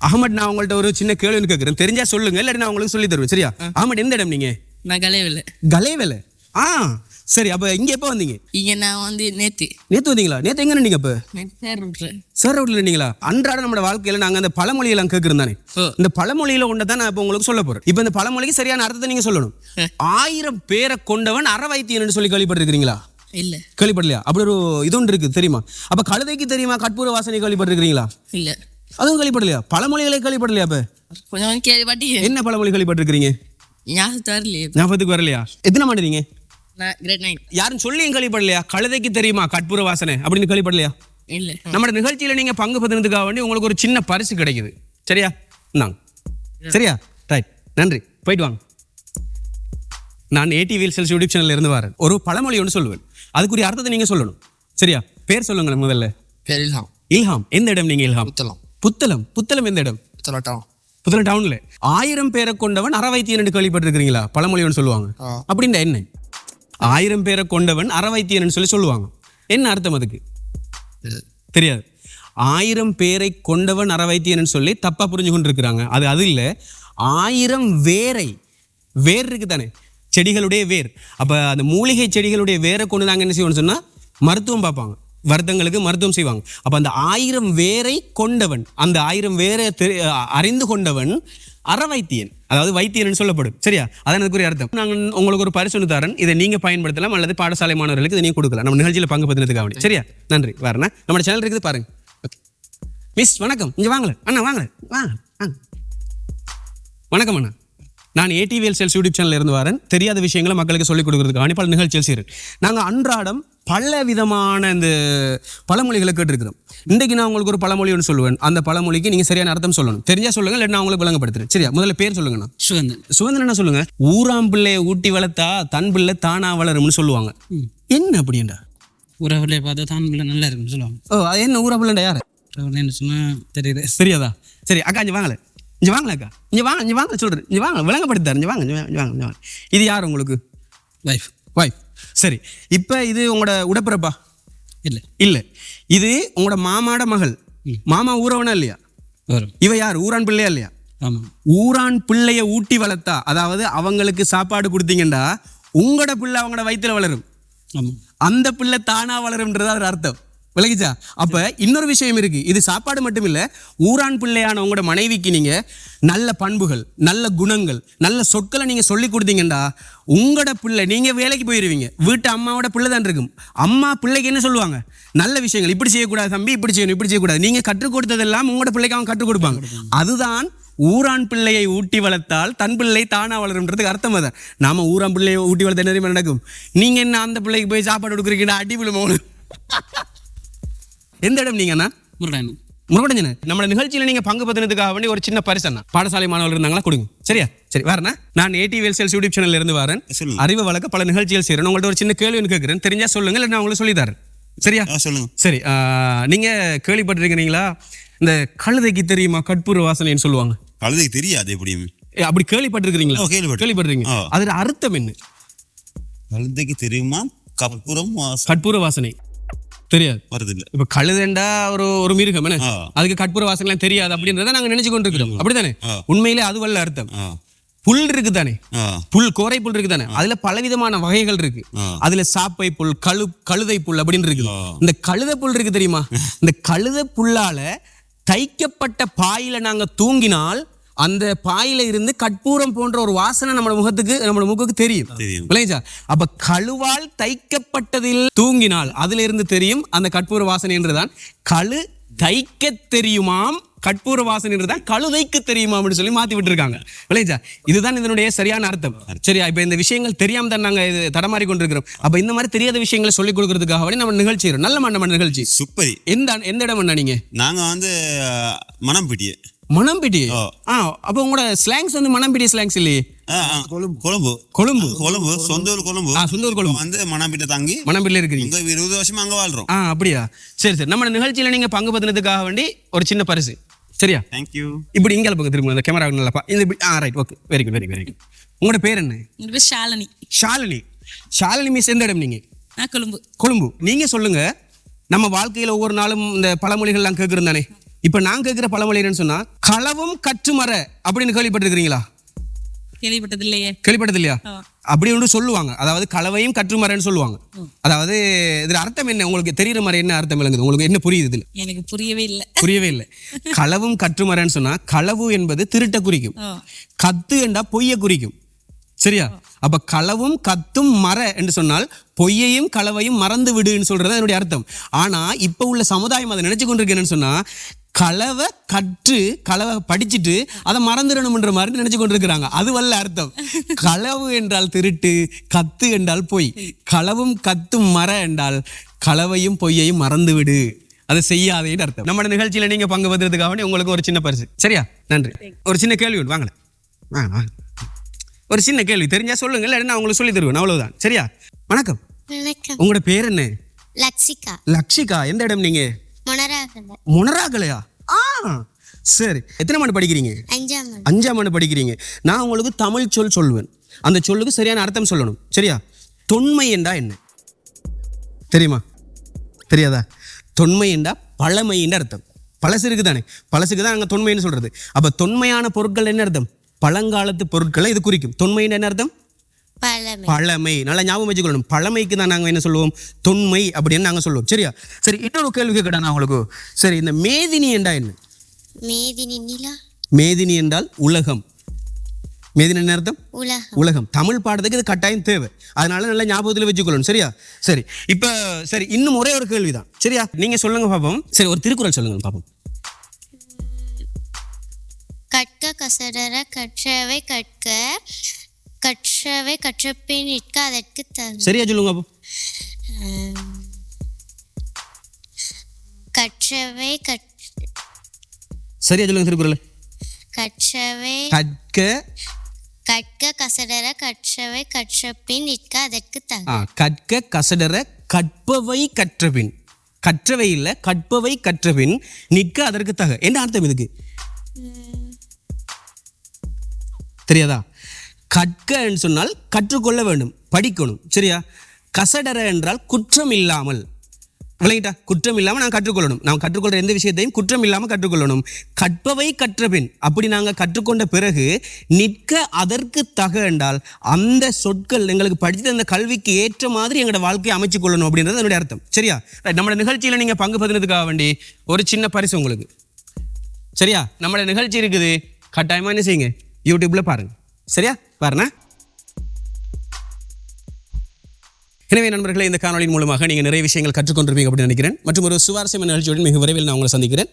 Ahmad நான் உங்கள்ட்ட ஒரு சின்ன கேள்வி கேட்குறேன் தெரிஞ்சா சொல்லுங்க இல்லாட்டி நான் உங்களுக்கு சொல்லி தருவேன். சரியா? அகமட் எந்த இடம் நீங்க? நான் கலைவில்லை கலேவேல? ஆ சரி அப்ப இங்க எப்போ வந்தீங்க? இங்கே நான் வந்து நேற்று நேத்து வந்தீங்களா? நேத்து எங்க நின்னீங்க அப்ப? சேர் ரோட்ல நின்னீங்களா? அன்றாட நம்ம வாழ்க்கையில நாங்க அந்த பழமொழியெல்லாம் கேட்கிறோம் தானே. ஓ. இந்த பழமொழியில ஒன்றை தான் நான் இப்போ உங்களுக்கு சொல்ல போறேன். இப்போ இந்த பழமொழிக்கு சரியான அர்த்தத்தை நீங்க சொல்லணும். ஆயிரம் பேரை கொண்டவன் அற வைத்தியன்னு சொல்லி கேள்விப்பட்டிருக்கிறீங்களா? இல்லை. கேள்விப்படலையா? அப்படி ஒரு இது ஒன்று இருக்கு தெரியுமா? அப்ப கழுதைக்கு தெரியுமா கற்பூர வாசனை கேள்விப்பட்டிருக்கிறீங்களா? இல்லை. அதுவும் கேள்விப்படலையா பழமொழிகளை கேள்விப்படலையா அப்ப? கொஞ்சம் கேள்விப்பட்டி என்ன பழமொழி கேள்விப்பட்டிருக்கிறீங்க ஞாபகத்து வரலையே ஞாபகத்துக்கு வரலையா? எத்தனை மாட்டீங்க யாரும் சொல்லியும் கேள்விப்படலையா கழுதைக்கு தெரியுமா? கற்பூர வாசனை அப்படின்னு கேள்விப்படலையா இல்லை. நம்ம நிகழ்ச்சியில நீங்க பங்கு பெறுறதுக்காக வேண்டி உங்களுக்கு ஒரு சின்ன பரிசு கிடைக்குது. சரியா? இந்தாங்க. சரியா? ரைட் நன்றி. போயிட்டு வாங்க. நான் ஏடி வீல் செல்ஸ் யூடியூப் சேனல்ல இருந்து வரேன். ஒரு பழமொழி ஒன்று சொல்லுவேன். அதுக்குரிய அர்த்தத்தை நீங்க சொல்லணும். சரியா? பேர் சொல்லுங்களேன் முதல்ல. பெரியலாம் இல்ஹாம். எந்த இடம் நீங்க இல்ஹாம்? புத்தளம் புத்தளம் புத்தளம் எந்த இடம்? புத்தளட்டம் புத்தளம் டவுன்ல ஆயிரம் பேரை கொண்டவன் அறவைத்தியன் என்று கேள்விப்பட்டிருக்கிறீங்களா? பழமொழி ஒன்று சொல்லுவாங்க. அப்படின்னா என்ன? ஆயிரம் பேரை கொண்டவன் அறவைத்தியன் சொல்லி சொல்லுவாங்க. என்ன அர்த்தம் அதுக்கு? தெரியாது. ஆயிரம் பேரை கொண்டவன் அறவைத்தியன் சொல்லி தப்பா புரிஞ்சு கொண்டு இருக்கிறாங்க அது அது இல்ல. ஆயிரம் வேரை. வேர் இருக்கு தானே செடிகளுடைய வேர். அப்ப அந்த மூலிகை செடிகளுடைய வேரை கொண்டு நாங்க என்ன செய்வோம்னு சொன்னா மருத்துவம் பார்ப்பாங்க. வருத்தங்களுக்கு மருத்துவம் செய்வாங்க. அப்போ அந்த ஆயிரம் வேரை கொண்டவன் அந்த ஆயிரம் வேரை அறிந்து கொண்டவன் அறவைத்தியன். அதாவது வைத்தியன் சொல்லப்படும். சரியா? அதான் அதுக்குரிய அர்த்தம். நாங்கள் உங்களுக்கு ஒரு பரிசு தரேன் இதை நீங்கள் பயன்படுத்தலாம் அல்லது பாடசாலை மாணவர்களுக்கு இதை நீங்கள் கொடுக்கலாம். நம்ம நிகழ்ச்சியில் பங்கு பத்தினதுக்காக வேண்டி சரியா? நன்றி. வரேன். நம்ம சேனல் இருக்குது பாருங்க. மிஸ் வணக்கம். இங்கே வாங்கல அண்ணா வாங்கல வாங்க. வாங்க. வணக்கம் அண்ணா. நான் ஏடிவிஎல் செல்ஸ் யூடியூப் சேனல்ல இருந்து வரேன். தெரியாத விஷயங்களை மக்களுக்கு சொல்லிக் கொடுக்கறதுக்காக பல நிகழ்ச்சிகள் செய்கிறேன் நாங்கள் அன்றாடம் பல விதமான இந்த பழமொழிகளை கேட்டிருக்கிறோம். இன்றைக்கு நான் உங்களுக்கு ஒரு பழமொழி ஒன்று சொல்லுவேன். அந்த பழமொழிக்கு நீங்கள் சரியான அர்த்தம் சொல்லணும். தெரிஞ்சா சொல்லுங்க இல்லை நான் உங்களுக்கு விளங்கப்படுத்துறேன் சரியா? முதல்ல பேர் சொல்லுங்கண்ணா சுகந்தன். சுதந்திரன் என்ன சொல்லுங்க? ஊராம் பிள்ளையை ஊட்டி வளர்த்தா தன் பிள்ளை தானா வளரும்னு சொல்லுவாங்க. என்ன அப்படின்டா உறவுகளை பார்த்தா தான் பிள்ளை நல்லா இருக்குன்னு சொல்லுவாங்க. ஓ அது என்ன ஊரா பிள்ளைண்டா யாரு? என்ன சொன்னால் தெரியுது. தெரியாதா? சரி அக்கா இங்க வாங்கல இங்க வாங்கல அக்கா இங்க வாங்க இங்க வாங்க சொல்றேன். இங்க வாங்க விளங்கப்படுத்தாரு இங்க வாங்க இங்க வாங்க, இங்க வாங்க இது யார் உங்களுக்கு? வைஃப் வைஃப் சரி இப்போ இது உங்களோட உடப்பிறப்பா? இல்லை. இல்ல. இது உங்களோட மாமாட மகள். மாமா ஊரவனா இல்லையா? இவ யார்? ஊரான் பிள்ளையா இல்லையா? ஆமாம் ஊரான் பிள்ளைய ஊட்டி வளர்த்தா அதாவது அவங்களுக்கு சாப்பாடு கொடுத்தீங்கண்டா உங்களோட பிள்ளை அவங்களோட வயித்துல வளரும். அந்த பிள்ளை தானா வளரும்ன்றது அதோட அர்த்தம். விளங்கிச்சா அப்போ இன்னொரு விஷயம் இருக்கு. இது சாப்பாடு மட்டும் இல்லை ஊரான் பிள்ளையான உங்களோட மனைவிக்கு நீங்க நல்ல பண்புகள் நல்ல குணங்கள் நல்ல சொற்களை நீங்க சொல்லி கொடுத்தீங்கடா உங்களோட பிள்ளை நீங்க வேலைக்கு போயிருவீங்க. வீட்டு அம்மாவோட பிள்ளை தான் இருக்கும். அம்மா பிள்ளைக்கு என்ன சொல்லுவாங்க? நல்ல விஷயங்கள் இப்படி செய்யக்கூடாது தம்பி இப்படி செய்யணும் இப்படி செய்யக்கூடாது. நீங்க கற்றுக் கொடுத்ததெல்லாம் உங்களோட பிள்ளைக்கு அவங்க கற்றுக் கொடுப்பாங்க. அதுதான் ஊரான் பிள்ளையை ஊட்டி வளர்த்தால் தன் பிள்ளை தானா வளரும்ன்றதுக்கு அர்த்தம் அதான் நாம ஊரான் பிள்ளையை ஊட்டி வளர்த்த என்ன நடக்கும்? நீங்க என்ன அந்த பிள்ளைக்கு போய் சாப்பாடு கொடுக்குறீங்கன்னா அடி விழுமோனு எந்த இடம் நீங்கண்ணா முருடாயன் முருகடஞ்சன நம்ம நிகழ்ச்சியில நீங்க பங்கு பத்தினதுக்காக வேண்டி ஒரு சின்ன பரிசு அண்ணா பாடசாலை மாணவர்கள் இருந்தாங்களா? கொடுங்க. சரியா? சரி வரேண்ணா நான் ஏடி வேல்சேல்ஸ் யூடியூப் சேனல்ல இருந்து வரேன். அறிவு வழக்க பல நிகழ்ச்சிகள் செய்யறேன் உங்கள்ட்ட ஒரு சின்ன கேள்வி கேட்கிறேன். தெரிஞ்சா சொல்லுங்க இல்லை நான் உங்களுக்கு சொல்லி தரேன். சரியா? சொல்லுங்க. சரி நீங்க கேள்விப்பட்டிருக்கிறீங்களா? இந்த கழுதைக்கு தெரியுமா? கற்பூர வாசனைன்னு சொல்லுவாங்க. கழுதைக்கு தெரியாது எப்படியும் ஏ, அப்படி கேள்விப்பட்டிருக்கிறீங்களா. கேள்விப்பட்டிருக்கீங்க. அதோட அர்த்தம் என்ன? கழுதைக்கு தெரியுமா? கற்பூரம் வாசம் கற்பூர வாசனை. தெரியாது. வருது இல்ல இப்ப கழுதண்டா ஒரு ஒரு மிருகம் என்ன. அதுக்கு கற்பூர வாசனைலாம் தெரியாது அப்படின்றத நாங்க நினைச்சு கொண்டு இருக்கிறோம் அப்படித்தானே. உண்மையிலே அதுவல்ல அர்த்தம். ஆ. புல் இருக்கு தானே ஆ. புல் கோரை புல் இருக்கு தானே அதுல பலவிதமான வகைகள் இருக்கு. அதுல சாப்பை புல் கழு கழுதை புல் அப்படின்னு இருக்கு. இந்த கழுதை புல் இருக்கு தெரியுமா? இந்த கழுதை புல்லால தைக்கப்பட்ட பாயில நாங்க தூங்கினால் அந்த பாயில இருந்து கற்பூரம் போன்ற ஒரு வாசனை நம்ம முகத்துக்கு நம்ம முகத்துக்கு தெரியும். விளைஞ்சா அப்ப கழுவால் தைக்கப்பட்டதில் தூங்கினால் அதுல இருந்து தெரியும் அந்த கற்பூர வாசனை என்றுதான். கழு தைக்க தெரியுமாம் கற்பூர வாசனை என்றுதான் கழுதைக்கு தெரியுமா அப்படின்னு சொல்லி மாத்தி விட்டுருக்காங்க. விளைஞ்சா இதுதான் இதனுடைய சரியான அர்த்தம். சரியா? இப்ப இந்த விஷயங்கள் தெரியாம தான் நாங்க இது தடமாறி கொண்டிருக்கிறோம். அப்ப இந்த மாதிரி தெரியாத விஷயங்களை சொல்லிக் கொடுக்கறதுக்காக வேண்டி நம்ம நிகழ்ச்சி. நல்ல மண்ட நிகழ்ச்சி. சுப்பரி. எந்த எந்த இடம் நீங்க? நாங்க வந்து மணம்பிட்டிய மணம்பிட்டி. ஆ. ஆ அப்ப உங்களோட ஸ்லாங்ஸ் வந்து மணம்பிட்டி ஸ்லாங்ஸ் இல்லையே? கொழும்பு. கொழும்பு. கொழும்பு. சொந்த ஊர் கொழும்பு. ஆ, சொந்த ஊர் கொழும்பு. வந்து மணம்பிட்ட தங்கி மணம்பிட்டில இருக்கிறீங்க. இருபது வருஷமா அங்க வாழ்றோம். ஆ அப்படியா? சரி சரி. நம்ம நிகழ்ச்சியில நீங்க பங்கு பத்தினதுக்காக வேண்டி ஒரு சின்ன பரிசு. சரியா? தேங்க்யூ இப்படி இங்கே பக்கம் திரும்ப அந்த கேமரா நல்லா பா இந்த ஆ right okay very good very very good உங்களோட பேர் என்ன? ஷாலினி. ஷாலினி. ஷாலினி மிஸ் எந்த இடம் நீங்க? நான் கொழும்பு. கொழும்பு. நீங்க சொல்லுங்க. நம்ம வாழ்க்கையில ஒவ்வொரு நாளும் இந்த பழமொழிகள்லாம் கேட்குறோம் தானே? இப்ப நான் கேட்கிற பழமொழி என்னன்னு சொன்னா களவும் கற்றுமர அப்படின்னு கேள்விப்பட்டிருக்கிறீங்களா? கேள்விப்பட்டது இல்லையே கேள்விப்பட்டது இல்லையா. அப்படி ஒன்று சொல்லுவாங்க. அதாவது களவையும் கற்றுமரன்னு சொல்லுவாங்க. அதாவது இதுல அர்த்தம் என்ன? உங்களுக்கு தெரியுற மாதிரி என்ன அர்த்தம் விளங்குது? உங்களுக்கு என்ன புரியுது இதுல? எனக்கு புரியவே இல்லை. புரியவே இல்லை. களவும் கற்றுமரன்னு சொன்னா களவு என்பது திருட்ட குறிக்கும். கத்து என்றா பொய்யை குறிக்கும். சரியா? அப்ப களவும் கத்தும் மற என்று சொன்னால் பொய்யையும் களவையும் மறந்து விடுன்னு சொல்றது அதனுடைய அர்த்தம். ஆனா இப்ப உள்ள சமுதாயம் அதை நினைச்சு கொண்டிருக்கேன்னு சொன்னா களவை கற்று களவை படிச்சுட்டு அதை மறந்துடணும்ன்ற மாதிரி நினைச்சு கொண்டிருக்கிறாங்க. அது வல்ல அர்த்தம். களவு என்றால் திருட்டு கத்து என்றால் பொய். களவும் கத்தும் மற என்றால் களவையும் பொய்யையும் மறந்து விடு அதை செய்யாதேன்னு அர்த்தம். நம்ம நிகழ்ச்சியில நீங்க பங்கு பெறுறதுக்காக உங்களுக்கு ஒரு சின்ன பரிசு. சரியா? நன்றி. ஒரு சின்ன கேள்வி வாங்கல வாங்க ஒரு சின்ன கேள்வி. தெரிஞ்சா சொல்லுங்க இல்லை நான் உங்களுக்கு சொல்லி தருவேன். அவ்வளவுதான். சரியா? வணக்கம். வணக்கம். உங்களோட பேர் என்ன? லக்ஷிகா. லக்ஷிகா. எந்த இடம் நீங்க? முனராகலையா ஆ சரி. எத்தனை மணி படிக்கிறீங்க? அஞ்சாம் ஆண்டு படிக்கிறீங்க. நான் உங்களுக்கு தமிழ் சொல் சொல்லுவேன் அந்த சொல்லுக்கு சரியான அர்த்தம் சொல்லணும். சரியா? தொன்மை என்றா என்ன? தெரியுமா? தெரியாதா? தொன்மை என்றா பழமை என்ற அர்த்தம். பழசு இருக்கு தானே பழசுக்கு தான் அங்கே தொன்மைன்னு சொல்றது. அப்ப தொன்மையான பொருட்கள் என்ன அர்த்தம்? பழங்காலத்து பொருட்களை இது குறிக்கும். தொன்மைன்னு என்ன அர்த்தம்? பழமை. நல்லா ஞாபகம் வச்சுக்கணும். பழமைக்கு தான் நாங்கள் என்ன சொல்லுவோம்? தொன்மை அப்படின்னு நாங்கள் சொல்லுவோம். சரியா? சரி இன்னொரு கேள்வி கேட்கட்டா நான் உங்களுக்கு? சரி இந்த மேதினி என்றா என்ன? மேதினி நிலா. மேதினி என்றால் உலகம். மேதினி அர்த்தம்? உலகம். தமிழ் பாடத்துக்கு இது கட்டாயம் தேவை. அதனால நல்லா ஞாபகத்தில் வச்சுக்கொள்ளணும் சரியா? சரி இப்போ சரி இன்னும் ஒரே ஒரு கேள்விதான். சரியா? நீங்க சொல்லுங்க பாப்போம். சரி ஒரு திருக்குறள் சொல்லுங்க பாப்போம். கற்க கசடர கற்றவை கற்க கற்றவை கற்றபின் நிற்க அதற்கு தகும் சரியா சொல்லுங்க பாப்போம் கற்றவை கற் சரியா சொல்லுங்க திருக்குறள். கற்றவை கற்க. கற்க கசடர கற்றவை கற்றபின் நிற்க அதற்கு தகும் ஆ, கற்க கசடர கற்பவை கற்றபின். கற்றவை இல்ல கற்பவை கற்றபின் நிற்க அதற்கு தக. என்ன அர்த்தம் இதுக்கு? தெரியாதா? கற்கன்னு சொன்னால் கற்றுக்கொள்ள வேண்டும் படிக்கணும் சரியா? கசடர என்றால் குற்றம் இல்லாமல் விளங்கிட்டா? குற்றம் இல்லாமல் நான் கற்றுக்கொள்ளணும். நான் கற்றுக்கொள்ற எந்த விஷயத்தையும் குற்றம் இல்லாமல் கற்றுக்கொள்ளணும். கற்பவை கற்றபின் அப்படி நாங்கள் கற்றுக்கொண்ட பிறகு நிற்க அதற்கு தக என்றால் அந்த சொற்கள் எங்களுக்கு படித்த அந்த கல்விக்கு ஏற்ற மாதிரி எங்களோட வாழ்க்கையை அமைச்சு கொள்ளணும் அப்படின்றது என்னுடைய அர்த்தம். சரியா? நம்மளோட நிகழ்ச்சியில் நீங்கள் பங்கு பதினதுக்காக வேண்டி ஒரு சின்ன பரிசு உங்களுக்கு. சரியா? நம்மளோட நிகழ்ச்சி இருக்குது. கட்டாயமாக என்ன செய்யுங்க? யூடியூப்ல பாருங்கள் சரியா? பாருங்க எனவே நண்பர்களே இந்த காணொலியின் மூலமாக நீங்கள் நிறைய விஷயங்கள் கற்றுக்கொண்டிருப்பீங்க அப்படின்னு நினைக்கிறேன். மற்றும் ஒரு சுவாரஸ்யமான நிகழ்ச்சியுடன் மிக விரைவில் நான் உங்களை சந்திக்கிறேன்.